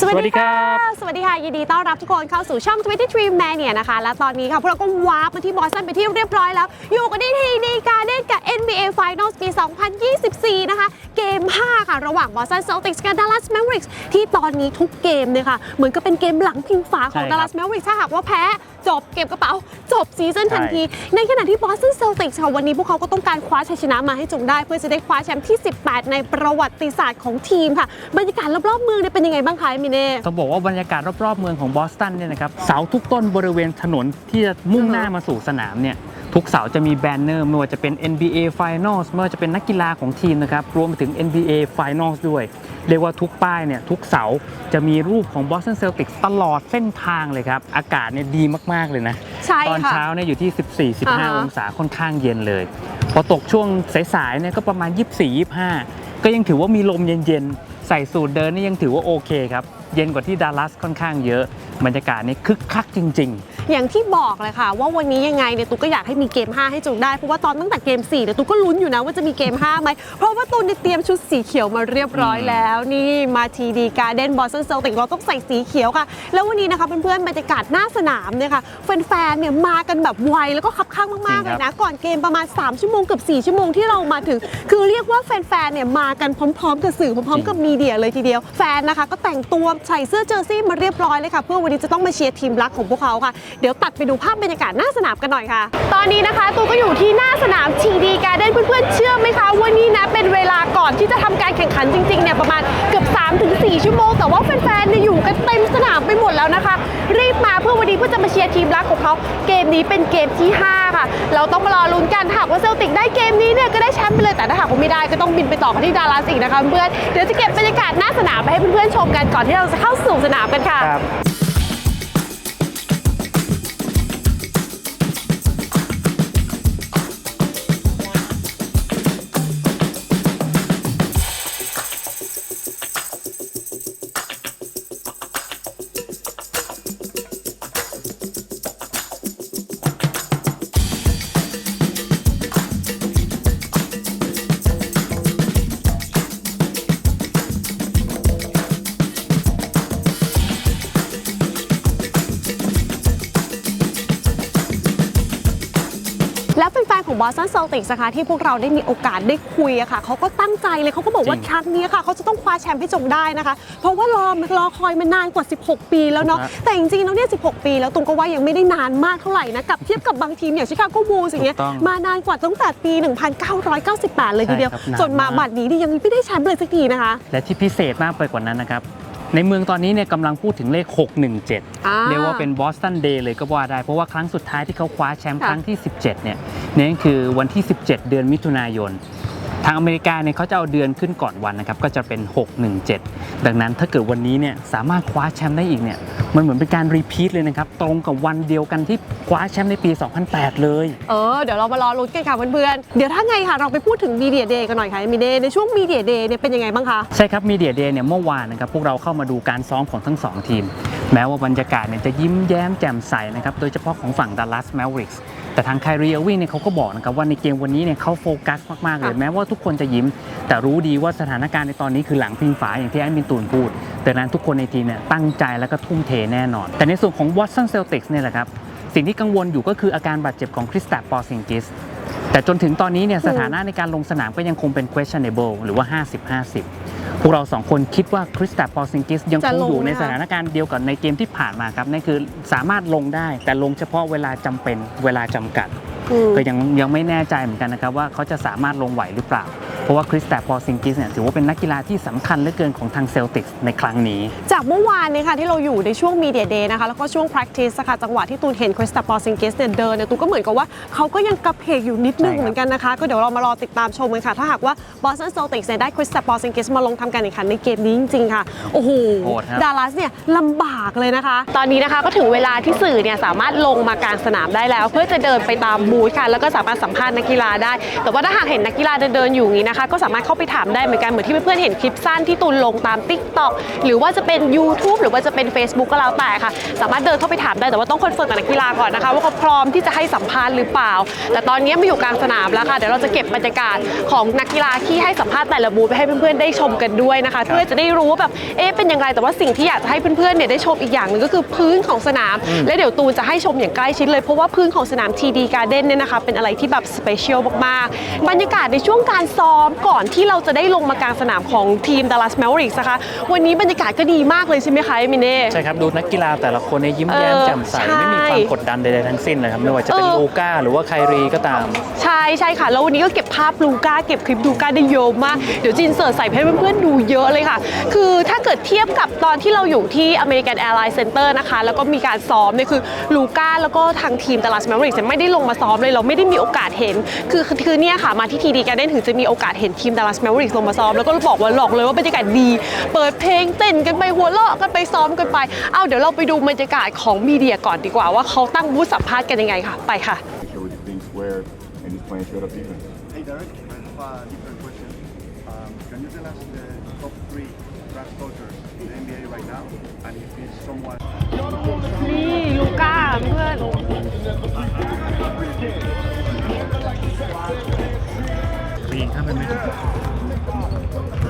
สวัสสวัสดีดีครัค่ะบสวัสดีค่ะ ยินดีต้อนรับทุกคนเข้าสู่ช่อง 23 Mania นะคะ และตอนนี้ค่ะ พวกเราก็วาร์ปมาที่บอสตันไปนที่เรียบร้อยแล้ว อยู่กันที่ทีดีการ์เด้นกับ NBA Finals ปี 2024 นะคะ เกม 5 ค่ะ ระหว่าง Boston Celtics กับ Dallas Mavericks ที่ตอนนี้ทุกเกมเนี่ยค่ะ เหมือนกับเป็นเกมหลังพิงฝาของใช่ครับ Dallas Mavericks ถ้าหากว่าแพ้จบเก็บกระเป๋า จบซีซั่นใช่ทันที ในขณะที่ Boston Celtics ค่ะวันนี้พวกเขาก็ต้องการคว้าชัยชนะมาให้จงได้ เพื่อจะได้คว้าแชมป์ที่ 18 ในประวัติศาสตร์ของทีมค่ะ บรรยากาศรอบๆเมืองเนี่ยเป็นยังไงบ้างคะเอมิเน่ต้องบอกว่าบรรยากาศรอบๆเมืองของบอสตันเนี่ยนะครับเสาทุกต้นบริเวณถนนที่จะมุ่งหน้ามาสู่สนามเนี่ย ทุกเสาจะมีแบนเนอร์ไม่ว่าจะเป็น NBA Finals ไม่ว่าจะเป็นนักกีฬาของทีมนะครับ รวมไปถึง NBA Finals ด้วย เรียกว่าทุกป้ายเนี่ย ทุกเสาจะมีรูปของ Boston Celtics ตลอดเส้นทางเลยครับ อากาศเนี่ยดีมาก ๆ เลยนะใช่ตอนค่ะเช้าเนี่ยอยู่ที่อ่าฮะ14-15 องศาค่อนข้างเย็นเลย พอตกช่วงสายๆเนี่ยก็ประมาณ 24-25 ก็ยังถือว่ามีลมเย็นๆ ใส่สูทเดินนี่ยังถือว่าโอเคครับ เย็นกว่าที่ดัลลัสค่อนข้างเยอะ บรรยากาศนี่คึกคักจริง อย่างที่บอกเลยค่ะ ว่าวันนี้ยังไงเนี่ยตุ๊กก็อยากให้มีเกม 5 ให้จุงได้ เพราะว่าตอนตั้งแต่เกม4เนี่ยตุ๊กก็ลุ้นอยู่นะว่าจะมีเกม 5 ไหม เพราะว่าตูนเนี่ยเตรียมชุดสีเขียวมาเรียบร้อยแล้ว นี่มาทีดีการ์เด้นบอสตันเซลติกเราต้องใส่สีเขียวค่ะ แล้ววันนี้นะคะเพื่อนๆบรรยากาศหน้าสนามเนี่ยค่ะแฟนๆเนี่ยมากันแบบไวแล้วก็คับข้างมากๆจริเลงยครับนะก่อนเกมประมาณ 3 ชั่วโมงเกือบ4ชั่วโมงที่เรามาถึง คือเรียกว่าแฟนๆเนี่ยมากันพร้อมๆกับสื่อพร้อมๆกับมีเดียเลยทีเดียวแฟนนะคะ ก็แต่งตัวใส่เสื้อเจอร์ซี่มาเรียบร้อยเลยค่ะ เพื่อวันนี้จะต้องมาเชียร์ทีมรักของพวกเขาค่ะเดี๋ยวตัดไปดูภาพบรรยากาศหน้าสนามกันหน่อยค่ะ ตอนนี้นะคะตูก็อยู่ที่หน้าสนามทีดีการ์เด้นเพื่อนๆเชื่อไหมคะว่านี่นะเป็นเวลาก่อนที่จะทำการแข่งขันจริงๆเนี่ยประมาณเกือบ3-4 ชั่วโมง แต่ว่าแฟนๆเนี่ยอยู่กันเต็มสนามไปหมดแล้วนะคะ รีบมาเพื่อวันนี้เพื่อจะมาเชียร์ทีมรักของเขาเกมนี้เป็นเกมที่ 5 ค่ะ เราต้องมารอลุ้นกันถ้าหากว่าเซลติกได้เกมนี้เนี่ยก็ได้แชมป์ไปเลยแต่ถ้าหากว่าไม่ได้ก็ต้องบินไปต่อกันที่ดาลัสอีกนะคะเพื่อนเดี๋ยวจะเก็บบรรยากาศหน้าสนามไปให้เพื่อนๆชมกันก่อนที่เราจะเข้าสู่สนามกันค่ะ ๆครับแล้วแฟนๆของ Boston Celtics นะคะที่พวกเราได้มีโอกาสได้คุยอะค่ะเขาก็ตั้งใจเลยเขาก็บอกว่าจริงครั้งนี้ค่ะเขาจะต้องคว้าแชมป์ให้จงได้นะคะ เพราะว่ารอรอคอยมานานกว่า 16 ปีแล้วเนาะถูกฮะแต่จริงๆแล้วเนี่ย 16 ปี แล้วตุงก็ว่ายังไม่ได้นานมากเท่าไหร่นะกับเทียบกับบางทีมอย่างชิคาโกบูลส์อย่างเงี้ยถูกต้องมานานกว่าตั้งแต่ปี 1998 เลยทีเดียวใช่ครับนานจนมามากบัดนี้นี่ยังไม่ได้แชมป์เลยสักทีนะคะ และที่พิเศษมากไปกว่านั้นนะครับ ในเมืองตอนนี้เนี่ยกำลังพูดถึงเลข 617อ่าเรียกว่าเป็นบอสตันเดย์เลยก็ว่าได้ เพราะว่าครั้งสุดท้ายที่เขาคว้าแชมป์ค่ะครั้งที่ 17 เนี่ยนั่นคือวันที่ 17 เดือนมิถุนายน ทางอเมริกาเนี่ยเขาจะเอาเดือนขึ้นก่อนวันนะครับก็จะเป็น 617 ดังนั้นถ้าเกิดวันนี้เนี่ยสามารถคว้าแชมป์ได้อีกเนี่ยมันเหมือนเป็นการรีพีทเลยนะครับตรงกับวันเดียวกันที่คว้าแชมป์ในปี 2008 เลยเออเดี๋ยวเรามารอลุ้นกันค่ะเพื่อนๆเดี๋ยวถ้าไงค่ะเราไปพูดถึงมีเดียเดย์กันหน่อยค่ะมีเดย์ในช่วงมีเดียเดย์เนี่ยเป็นยังไงบ้างคะใช่ครับมีเดียเดย์เนี่ยเมื่อวานนะครับพวกเราเข้ามาดูการซ้อมของทั้ง 2 ทีม แม้ว่าบรรยากาศเนี่ยจะยิ้มแย้มแจ่มใสนะครับ โดยเฉพาะของฝั่งดัลลัสแมวริกส์แต่ทางไครีเอวิงเนี่ยเขาก็บอกนะครับว่าในเกมวันนี้เนี่ยเขาโฟกัสมากๆเลยค่ะแม้ว่าทุกคนจะยิ้ม แต่รู้ดีว่าสถานการณ์ในตอนนี้คือหลังพิงฝาอย่างที่แอดมินตูนพูดดังนั้นทุกคนในทีมเนี่ยตั้งใจแล้วก็ทุ่มเทแน่นอน แต่ในส่วนของวอตสันเซลติกส์เนี่ยแหละครับสิ่งที่กังวลอยู่ก็คืออาการบาดเจ็บของคริสตัปปอร์ซิงกิส แต่จนถึงตอนนี้เนี่ยสถานะในการลงสนามก็ยังคงเป็น questionable หรือว่า 50-50 พวกเราสองคนคิดว่าคริสตัปปอร์ซิงกิสยังจะคงลงอยู่ในไหมคะสถานการณ์เดียวกับในเกมที่ผ่านมาครับนั่นคือสามารถลงได้ แต่ลงเฉพาะเวลาจำเป็นเวลาจำกัดอืมก็ยังยังไม่แน่ใจเหมือนกันนะครับว่าเขาจะสามารถลงไหวหรือเปล่า เพราะว่าคริสตัปปอร์ซิงกิสเนี่ยถือว่าเป็นนักกีฬาที่สำคัญเหลือเกินของทางเซลติกในครั้งนี้ จากเมื่อวานเนี่ยค่ะที่เราอยู่ในช่วงมีเดียเดย์นะคะแล้วก็ช่วง practice อะค่ะจังหวะที่ตูนเห็นคริสตัปปอร์ซิงเกสเนี่ยเดินเนี่ยตูนก็เหมือนกับว่าเขาก็ยังกระเพกอยู่นิดนึงใช่ครับเหมือนกันนะคะ ก็เดี๋ยวเรามารอติดตามชมกันค่ะ ถ้าหากว่า Boston Celtics เนี่ยได้คริสตัปปอร์ซิงเกสมาลงทำการแข่งขันในเกมนี้จริงๆค่ะโอ้โหโหดครับดัลลัสเนี่ยลำบากเลยนะคะ ตอนนี้นะคะก็ถึงเวลาที่สื่อเนี่ยสามารถลงมากลางสนามได้แล้ว เพื่อจะเดินไปตามบูธค่ะแล้วก็สามารถสัมภาษณ์นักกีฬาได้ แต่ว่าถ้าหากเห็นนักกีฬาเดินๆอยู่อย่างนี้นะคะนะคะ ก็สามารถเข้าไปถามได้เหมือนกันเหมือนที่เพื่อนๆเห็นคลิปสั้นที่ตูนลงตาม Tik t o k หรือว่าจะเป็น YouTube หรือว่าจะเป็น Facebook ก็แล้วแต่ค่ะ สามารถเดินเข้าไปถามได้แต่ว่าต้องคอนเฟิร์มกับนักกีฬาก่อนนะคะ ว่าเขาพร้อมที่จะให้สัมภาษณ์หรือเปล่า แต่ตอนนี้มาอยู่กลางสนามแล้วค่ะเดี๋ยวเราจะเก็บบรรยากาศของนักกีฬาที่ให้สัมภาษณ์แต่ละบูธไปให้เพื่อนๆได้ชมกันด้วยนะคะ เพื่อจะได้รู้ว่าแบบเอ๊ะเป็นยังไงแต่ว่าสิ่งที่อยากจะให้เพื่อนๆเนี่ยได้ชมอีกอย่างหนึ่งก็คือพื้นของสนาม และเดี๋ยวตูนจะให้ชมอย่างใกล้ชิดเลยเพราะว่าพื้นของสนาม TD Garden เนี่ยนะคะเป็นอะไรที่แบบสเปเชียลมากๆบรรยากาศในช่วงการซ้อมก่อนที่เราจะได้ลงมากลางสนามของทีม Dallas Mavericks นะคะ วันนี้บรรยากาศก็ดีมากเลยใช่ไหมคะเอมิเน่ ใช่ครับ ดูนักกีฬาแต่ละคนเนี่ยยิ้มแย้มเออแจ่มใสใช่ ไม่มีความกดดันใดๆทั้งสิ้นเลยครับ ไม่ว่าจะเป็นเออลูก้าหรือว่าไครีก็ตาม ใช่ใช่ค่ะ แล้ววันนี้ก็เก็บภาพลูก้าเก็บคลิปลูก้าได้เยอะมาก เดี๋ยวจินเสิร์ชใส่ให้เพื่อนๆดูเยอะเลยค่ะ คือถ้าเกิดเทียบกับตอนที่เราอยู่ที่ American Airlines Center นะคะ แล้วก็มีการซ้อมเนี่ยคือลูก้าแล้วก็ทางทีม Dallas Mavericks เนี่ยไม่ได้ลงมาซ้อมเลยเราไม่ได้มีโอกาสเห็น คือคือคือเนี่ยค่ะมาที่ทีดีการ์เด้นถึงจะมีโอกาสเห็นทีมดัลลัสแมวริกลงมาซ้อม แล้วก็บอกว่าหลอกเลยว่าบรรยากาศดี เปิดเพลงเต้นกันไปหัวเราะกันไปซ้อมกันไป เอาเดี๋ยวเราไปดูบรรยากาศของมีเดียก่อนดีกว่าว่าเขาตั้งบูธสัมภาษณ์กันยังไงค่ะ ไปค่ะนี่ลูก้าเพื่อน ปีนข้ามไปไหม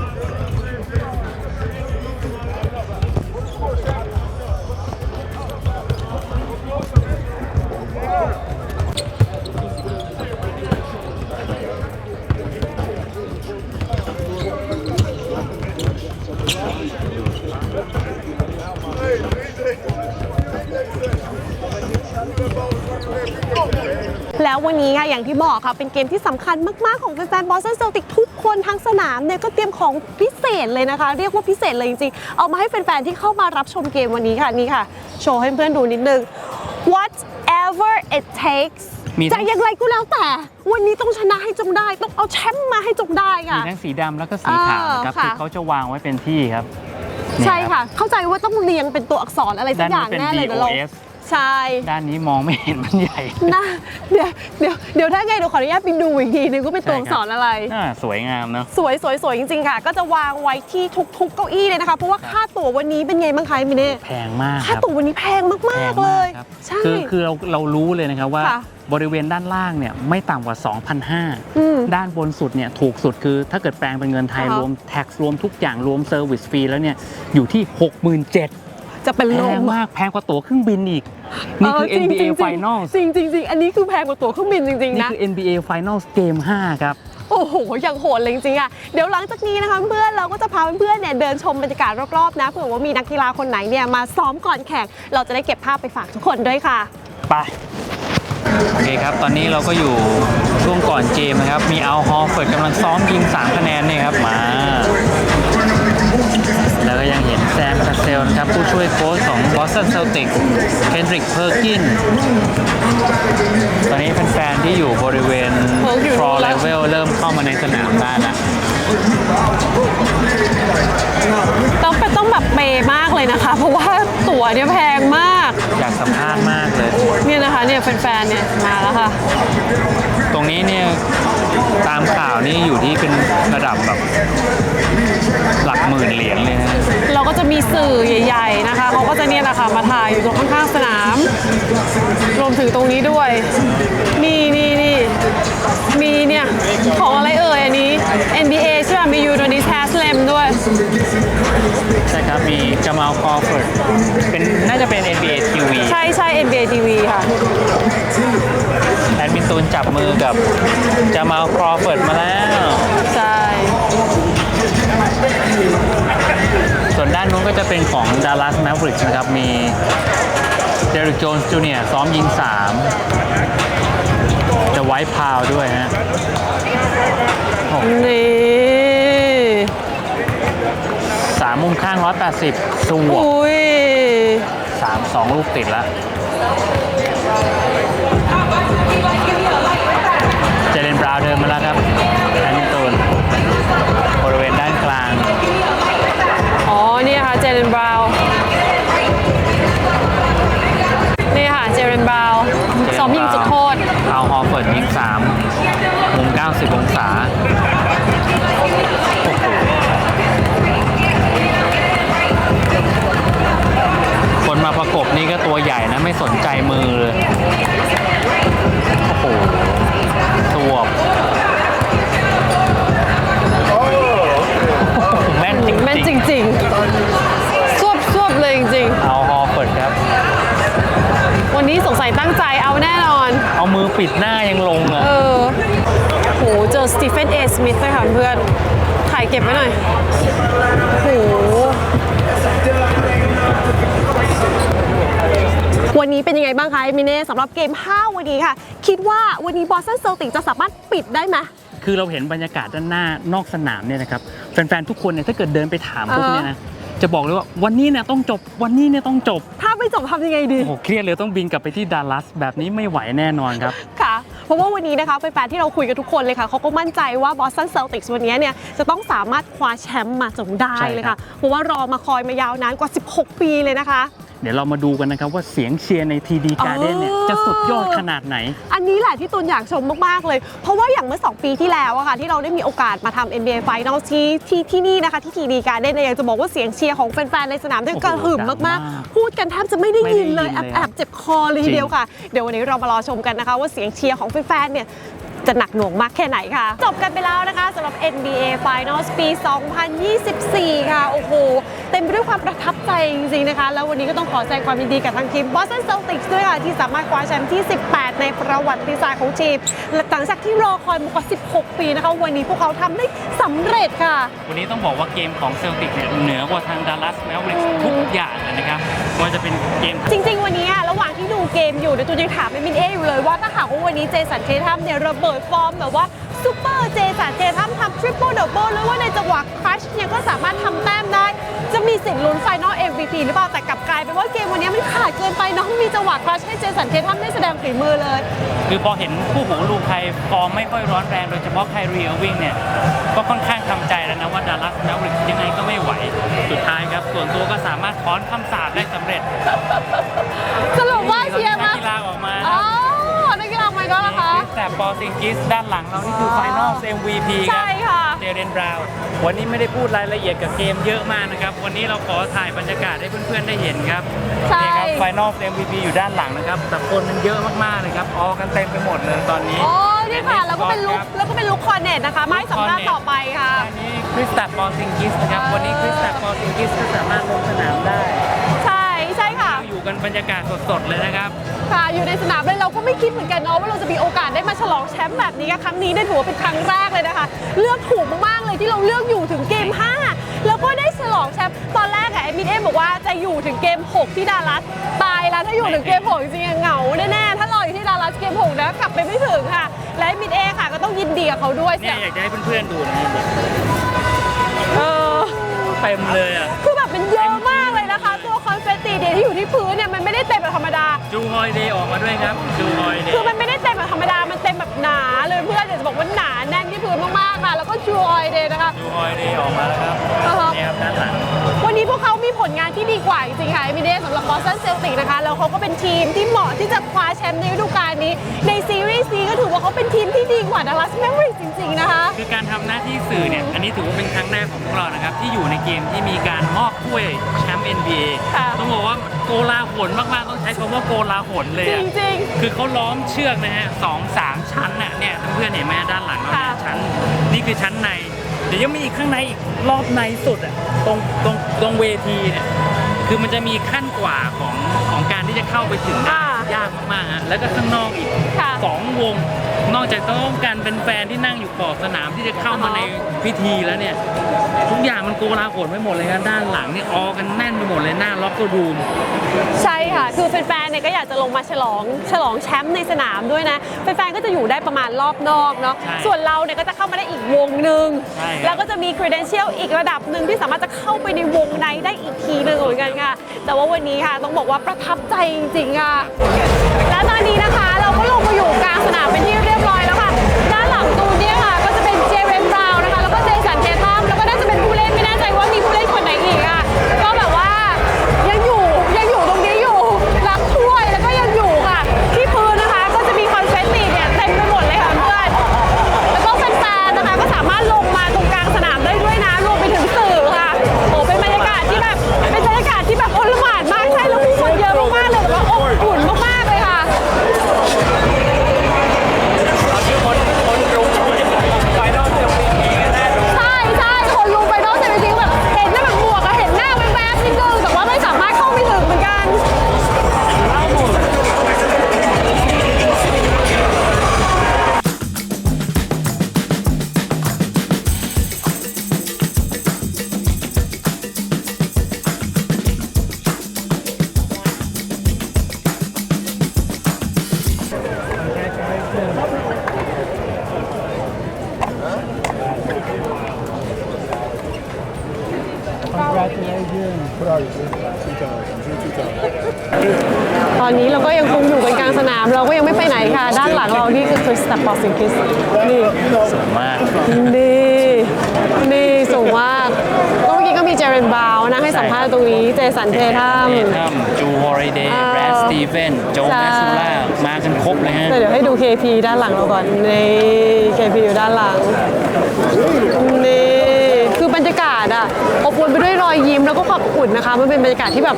แล้ววันนี้ค่ะอย่างที่บอกค่ะเป็นเกมที่สำคัญมากๆของแฟนๆบอสตันเซลติกทุกคนทั้งสนามเนี่ยก็เตรียมของพิเศษเลยนะคะ เรียกว่าพิเศษเลยจริงๆ เอามาให้แฟนๆที่เข้ามารับชมเกมวันนี้ค่ะนี่ค่ะ โชว์ให้เพื่อนดูนิดนึง whatever it takes มีทั้งจะอย่างไรก็แล้วแต่ วันนี้ต้องชนะให้จงได้ ต้องเอาแชมป์มาให้จงได้มีค่ะทั้งสีดำแล้วก็สีขาวนะครับเออค่ะคือเขาจะวางไว้เป็นที่ครับใช่นี่รับค่ะ เข้าใจว่าต้องเรียงเป็นตัวอักษรอะไรสักอย่างด้านนี้แน่เป็นเลยนะเรา DOS ใช่ด้านนี้มองไม่เห็นมันใหญ่นะเดี๋ยวเดี๋ยวเดี๋ยวถ้าไงเดี๋ยวขออนุญาตไปดูอีกทีนึงว่าเป็นตัวอักษรอะไร อ่าสวยงามเนาะสวยสวยสวยจริงๆค่ะ ก็จะวางไว้ที่ทุกๆ เก้าอี้เลยนะคะ เพราะว่าค่าตั๋ววันนี้เป็นไงบ้างคะมิเน่แพงมากคค่ารับตั๋ววันนี้แพงแพมากงๆเลยครับใช่คือคือเราเรารู้เลยนะครับว่าค่ะบริเวณด้านล่างเนี่ยไม่ต่ำกว่าอืม2,500 ด้านบนสุดเนี่ยถูกสุดคือถ้าเกิดแปลงเป็นเงินไทยอ่าฮะรวมแท็กรวมทุกอย่างรวมเซอร์วิสฟรีแล้วเนี่ยอยู่ที่ 67,000 จะเป็นแพลงม มากแพงกว่าตั๋วเครื่องบินอีก นี่คือ เจริง NBA จริงๆ Finals จริงจริงจริงอันนี้คือแพงกว่าตั๋วเครื่องบินจริงๆนี่นะ คือ NBA Finals เกม 5 ครับ โอ้โห อย่างโหดเลยจริงๆอะ เดี๋ยวหลังจากนี้นะคะเพื่อนเราก็จะพาเพื่อนๆเนี่ยเดินชมบรรยากาศรอบๆนะเผื่อว่ามีนักกีฬาคนไหนเนี่ยมาซ้อมก่อนแข่ง เราจะได้เก็บภาพไปฝากทุกคนด้วยค่ะ ไป โอเคครับ ตอนนี้เราก็อยู่ช่วงก่อนเกมนะครับ มีอัลฮอลเฟิร์ดกำลังซ้อมยิง 3 คะแนนเนี่ยครับ มา แล้วก็ยังเห็นแซมคาเซลนะครับผู้ช่วยโค้ชของบอสตันเซลติกเคนดริกเพอร์กิน ตอนนี้แฟนๆที่อยู่บริเวณฟลอร์เลเวลเริ่มเข้ามาในสนามได้แล้วต้องไปต้องแบบเปย์มากเลยนะคะ เพราะว่าตั๋วเนี่ยแพงมาก อยากสัมภาษณ์มากเลย เนี่ยนะคะเนี่ยแฟนๆเนี่ยมาแล้วค่ะ ตรงนี้เนี่ยตามข่าวนี่อยู่ที่เป็นระดับแบบหลักหมื่นเหรียญเลยนะเราก็จะมีสื่อใหญ่ ๆนะคะเขาก็จะเนี่ยแหละค่ะมาถ่ายอยู่ตรงข้างๆสนาม รวมถึงตรงนี้ด้วย นี่นี่นี่ มีเนี่ย ของอะไรเอ่ยอันนี้ NBA ใช่ป่ะ มียูโดนิสแฮสเลมด้วย ใช่ครับ มีจามาลคอร์ฟอร์ดเป็นน่าจะเป็น NBA TV ใช่ใช่ NBA TV ค่ะแอดมินตูนจับมือกับจามาลคอร์ฟอร์ดมาแล้ว ใช่ ส่วนด้านนู้นก็จะเป็นของ Dallas Mavericks นะครับ มีเดริกโจนส์จูเนียร์ซ้อมยิง3จะ ไว้พาวด้วยฮะนี่สามมุมข้าง 180สวบอุ้ยสามสองลูกติดแล้ว สนใจมือเลยโอ้โหสวบโอ้โหแม่นจริงๆแม่นจริงๆสวบสวบเลยจริง เอาฮอเปิดครับ ๆ วันนี้สงสัยตั้งใจเอาแน่นอน เอามือปิดหน้ายังลงอะ เออโห เจอสตีเฟนเอสมิธเลยค่ะเพื่อน ถ่ายเก็บไว้หน่อยโห วันนี้เป็นยังไงบ้างคะเอมิเน่สำหรับเกม 5 วันนี้ค่ะ คิดว่าวันนี้บอสตันเซลติกจะสามารถปิดได้ไหมคือเราเห็นบรรยากาศด้านหน้านอกสนามเนี่ยนะครับแฟนๆทุกคนเนี่ยถ้าเกิดเดินไปถามพวกเนี่ยนะจะบอกเลยว่าวันนี้เนี่ยต้องจบวันนี้เนี่ยต้องจบ ถ้าไม่จบทำยังไงดีโอ้โหเครียดเลยต้องบินกลับไปที่ดัลลัสแบบนี้ไม่ไหวแน่นอนครับ ค่ะ เพราะว่าวันนี้นะคะแฟนๆที่เราคุยกับทุกคนเลยค่ะเขาก็มั่นใจว่าบอสตันเซลติกวันนี้เนี่ยจะต้องสามารถคว้าแชมป์มาจงได้เลยค่ะเพราะว่ารอมาคอยมายาวนานกว่า 16 ปีเลยนะคะเดี๋ยวเรามาดูกันนะครับว่าเสียงเชียร์ในทีดีการ์เด้นเนี่ยจะสุดยอดขนาดไหน อันนี้แหละที่ตุนอยากชมมาก ๆ เลย เพราะว่าอย่างเมื่อ 2 ปีที่แล้วอะค่ะที่เราได้มีโอกาสมาทำ NBA Final ที่ที่ที่นี่นะคะ ที่ทีดีการ์เด้นเนี่ยอยากจะบอกว่าเสียงเชียร์ของแฟน ๆ ในสนามเนี่ยโอ้โหกระหึ่มดังมากมาก ๆ พูดกันแทบจะไม่ได้ยินเลยไม่แอได้ยินเลยบแอบเจ็บคอเลยทีเดียวค่ะ เดี๋ยววันนี้เรามารอชมกันนะคะ ว่าเสียงเชียร์ของแฟน ๆ เนี่ย จะหนักหน่วงมากแค่ไหนค่ะ จบกันไปแล้วนะคะสำหรับ NBA Finals ปี 2024 ค่ะ โอ้โห เต็มไปด้วยความประทับใจจริงๆนะคะ แล้ววันนี้ก็ต้องขอแสดงความยินดีกับทางทีม Boston Celtics ด้วยค่ะ ที่สามารถคว้าแชมป์ที่ 18 ในประวัติศาสตร์ของทีมและหลังจากที่รอคอยมากว่า 16 ปีนะคะ วันนี้พวกเขาทำได้สำเร็จค่ะ วันนี้ต้องบอกว่าเกมของเซลติกเนี่ยเหนือกว่าทางดัลลัสแมวริกทุกอย่างเลยนะครับไม่ว่าจะเป็นเกม จริง ๆ วันนี้อะระหว่างที่ดูเกมอยู่เดี๋ยวตูนยังถามไอ้มินเออยู่เลยว่าถ้าหากว่าวันนี้เจสันเททัมเนี่ยระเบิดฟอร์มแบบว่าซูเปอร์เจสันเททัมทำทริปเปิลดับเบิลหรือว่าในจังหวะครัชเนี่ยก็สามารถทำแต้มได้ จะมีสิทธิ์ลุ้นไฟนอล MVP หรือเปล่าแต่กลับกลายเป็นว่าเกมวันนี้มันขาดเกินไปน้องมีจังหวะครัชให้เจสันเททัมได้แสดงฝีมือเลย คือพอเห็นคู่หูลูกใครฟอร์มไม่ค่อยร้อนแรงโดยเฉพาะไคลรีเออร์วิงเนี่ยก็ค่อนข้างทำใจแล้วนะว่าดัลลัสแมวริกยังไงก็ไม่ไหว สุดท้ายครับ ส่วนตัวก็สามารถถอนคำสาปได้สำเร็จสรุปว่าเชียร์นัมากกีฬาออกมาอ๋อนักกีฬาออกมาก็แล้วคะ แต่ปอซิงกิสด้านหลังเรานี่คือไฟนอล MVP ครัใช่ค่ะเดเรนบราวน์วันนี้ไม่ได้พูดรายละเอียดกับเกมเยอะมากนะครับ วันนี้เราขอถ่ายบรรยากาศให้เพื่อนๆได้เห็นครับใช่นี่ครับไฟนอล MVP อยู่ด้านหลังนะครับ แต่คนมันเยอะมากๆเลยครับออกันเต็มไปหมดเลยตอนนี้ โอ้นี่ค่ะ แล้วก็เป็นลุกแล้วก็เป็นลุกคอนเนตนะคะไม่สัมภาษณ์ต่อไปค่ะอันนี้คริสตัดปอซิงกิสนะครับ วันนี้คริสตัดปอซิงกิสก็สามารถลงสนามได้ บรรยากาศสดๆเลยนะครับ ค่ะ อยู่ในสนามเลยเราก็ไม่คิดเหมือนกันเนาะว่าเราจะมีโอกาสได้มาฉลองแชมป์แบบนี้ค่ะครั้งนี้ได้ถือว่าเป็นครั้งแรกเลยนะคะ เลือกถูกมากๆเลยที่เราเลือกอยู่ถึงเกม 5 แล้วก็ได้ฉลองแชมป์ตอนแรกอะเอมิเอบอกว่าจะอยู่ถึงเกม 6 ที่ดารัสตายแล้วถ้าอยู่ถึงเกม6จริงๆอะเหงาแน่ๆถ้ารออยู่ที่ดารัสเกม6นะกลับไปไม่ถึงค่ะ และเอมิเอค่ะก็ต้องยินดีกับเขาด้วยเนี่เสียยอยากจะให้เพื่อนๆดูนะเออเต็มเลยอะ คือแบบมันเยอะมากเลยนะคะตัวคอน เฟตติเนี่ยที่อยู่ที่พื้นเนี่ยมันไม่ได้เต็มแบบธรรมดา จูฮอยเดย์ออกมาด้วยครับ จูฮอยเดย์คือมันไม่ได้เต็มแบบธรรมดา มันเต็มแบบหนาเลยเพื่อนอยากจะบอกว่าหนาแน่นที่พื้นมากๆค่ะแล้วก็ชูออยเดย์นะคะจูฮอยเดย์ออกมาแล้วครับอ่าฮะ เนี่ยครับด้านหลังวันนี้พวกเขามีผลงานที่ดีกว่าจริงๆค่ะเอมิเดสำหรับบอสตันเซลติกนะคะแล้วเขาก็เป็นทีมที่เหมาะที่จะคว้าแชมป์ในฤดูกาลนี้ ในซีรีส์นี้ก็ถือว่าเขาเป็นทีมที่ดีกว่าดัลลัสแมวริกจริงๆนะคะ คือการทำหน้าที่สื่อเนี่ย อันนี้ถือว่าเป็นครั้งแรกของพวกเรานะครับ ที่อยู่ในเกมที่มีการมอบถ้วยแชมป์ NBA ค่ะ ต้องบอกว่าโกลาหลมากๆ ต้องใช้คำว่าโกลาหลเลยจอะ ริง คือเขาล้อมเชือกนะฮะสองสามชั้นน่ะเนี่ยเพื่อนๆเห็นไหมด้านหลังเราเนี่ยค่ะชั้น นี่คือชั้นใน เดี๋ยวยังมีอีกข้างในอีกรอบในสุดอะตรงตรงตรงเวทีเนี่ยคือมันจะมีขั้นกว่าของของการที่จะเข้าไปถึงได้อ่ายากมากๆฮะแล้วก็ข้างนอกอีกค่ะ สองวง นอกจากต้องการเป็นแฟนที่นั่งอยู่ขอบสนามที่จะเข้ามาอ๋อในพิธีแล้วเนี่ย ทุกอย่างมันโกลาหลไปหมดเลยครับด้านหลังนี่ออกันแน่นไปหมดเลยหน้าล็อกเกอร์รูมๆใช่ค่ะ คือแฟนๆเนี่ยก็อยากจะลงมาฉลองฉลองแชมป์ในสนามด้วยนะแฟนๆก็จะอยู่ได้ประมาณรอบนอกเนาะใช่ส่วนเราเนี่ยก็จะเข้ามาได้อีกวงหนึ่งใช่ครับแล้วก็จะมี credential อีกระดับหนึ่งที่สามารถจะเข้าไปในวงในได้อีกทีหนึ่งเหมือนกันค่ะ แต่ว่าวันนี้ค่ะต้องบอกว่าประทับใจจริงๆค่ะและตอนนี้นะคะเราก็ลงมาอยู่ กลางสนามเป็นที่เรียบร้อย ตรงนี้เจสันเททัม เททัมจูฮอริเดย์อ่าแบรดสตีเฟนโจใช่นาซูล่ามากันครบเลยฮะแต่เดี๋ยวให้ดู KP ด้านหลังเราก่อน นี่ KP อยู่ด้านหลัง นี่ คือบรรยากาศอะอบอวลไปด้วยรอยยิ้มแล้วก็ความอบอุ่นนะคะ มันเป็นบรรยากาศที่แบบ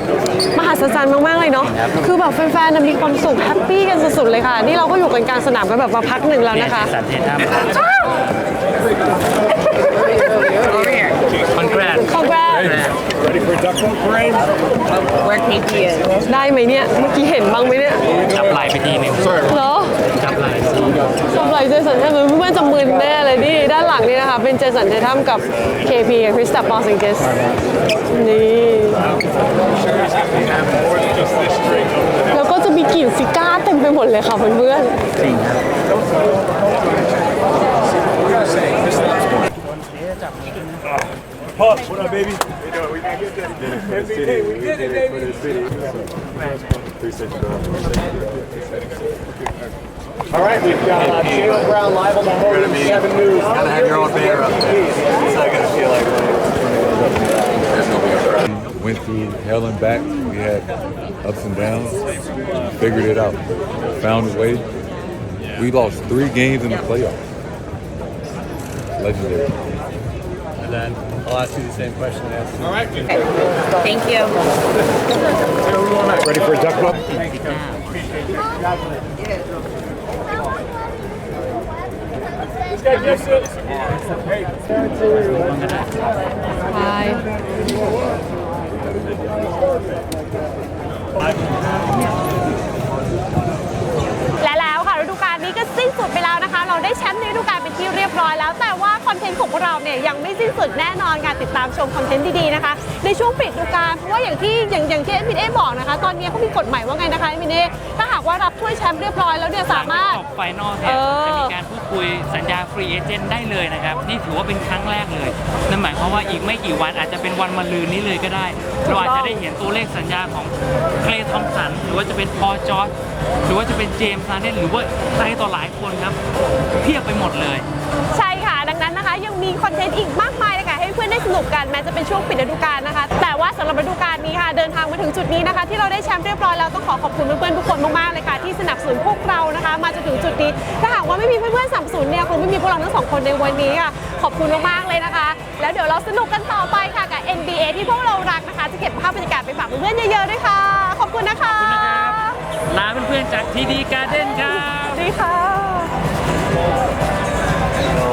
มหัศจรรย์มาก ๆ เลยเนาะ คือแบบแฟนๆน่ะมีความสุขแฮปปี้กันสุด ๆ เลยค่ะ นี่เราก็อยู่กันกลางสนามกันแบบมาพักหนึ่งแล้วเนี่ยนะคะ เจสันเททัมคอ นแกรนขอบคุณ Ready for duck hunt parade? Where KP is. ได้ไหมเนี่ย เมื่อกี้เห็นบ้างไหมเนี่ย จับไหล่ไปทีหนึงเหรอ จับไหล่สำหรับเจสันเททัมเพื่อนๆจะมึนแน่เลยนี่ด้านหลังนี่นะคะ เป็นเจสันเททัมกับ KP กับคริสตัปปอซิงเกสนี่แล้วก็จะมีกลิ่นซิก้าเต็มไปหมดเลยค่ะเพื่อนจริงครับ Puff, what up, baby? We did it for the city. We did it for the city. Appreciate you, bro. All right, we've got uh, Jalen Brown live on the Morgan 7 News. Gotta have your own banner up there. It's not gonna feel like went through hell and back. We had ups and downs. We figured it out. Found a way. We lost three games in the playoffs. Legendary. And then I'll ask you the same question I asked you. All right. Okay. Thank you. Ready for a duck club? Hi. นเทนต์ของพวกเราเนี่ยยังไม่สิ้นสุดแน่นอนค่ะติดตามชมคอนเทนต์ดีๆนะคะในช่วงปิดฤดูกาลเพราะว่าอย่างที่อย่างอย่างที่เอ็มบินเอบอกนะคะ ตอนนี้เขามีกฎใหม่ว่าไงนะคะเอ็มบินเอถ้าหากว่ารับถ้วยแชมป์เรียบร้อยแล้วเนี่ยสามารถจบไฟนอลเนี่ยเออจะมีการพูดคุยสัญญาฟรีเอเจนต์ได้เลยนะครับนี่ถือว่าเป็นครั้งแรกเลยนั่นหมายความว่าอีกไม่กี่วันอาจจะเป็นวันมะรืนนี้เลยก็ได้เราอาจจะได้เห็นตัวเลขสัญญาของเคลย์ทอมสันหรือว่าจะเป็นพอลจอร์จหรือว่าจะเป็นเจมส์ซาร์เนตหรือว่าใครต่อหลายคนครับเพียบไปหมดเลย ใช่ มีคอนเทนต์อีกมากมายเลยค่ะให้เพื่อนได้สนุกกันแม้จะเป็นช่วงปิดฤดูกาลนะคะ แต่ว่าสำหรับฤดูกาลนี้ค่ะเดินทางมาถึงจุดนี้นะคะ ที่เราได้แชมป์เรียบร้อยแล้วต้องขอขอบคุณเพื่อนๆทุกคนมากๆเลยค่ะที่สนับสนุนพวกเรานะคะ มาจนถึงจุดนี้ถ้าหากว่าไม่มีเพื่อนๆสนับสนุนเนี่ยคงไม่มีพวกเราทั้งสองคนในวันนี้ค่ะขอบคุณมากๆเลยนะคะ แล้วเดี๋ยวเราสนุกกันต่อไปค่ะกับ NBA ที่พวกเรารักนะคะ จะเก็บภาพบรรยากาศไปฝากเพื่อนๆเยอะๆด้วยค่ะ ขอบคุณนะคะขอบคุณนะครับลาเพื่อนๆจากทีดีการ์เด้นครับสวัสดีค่ะ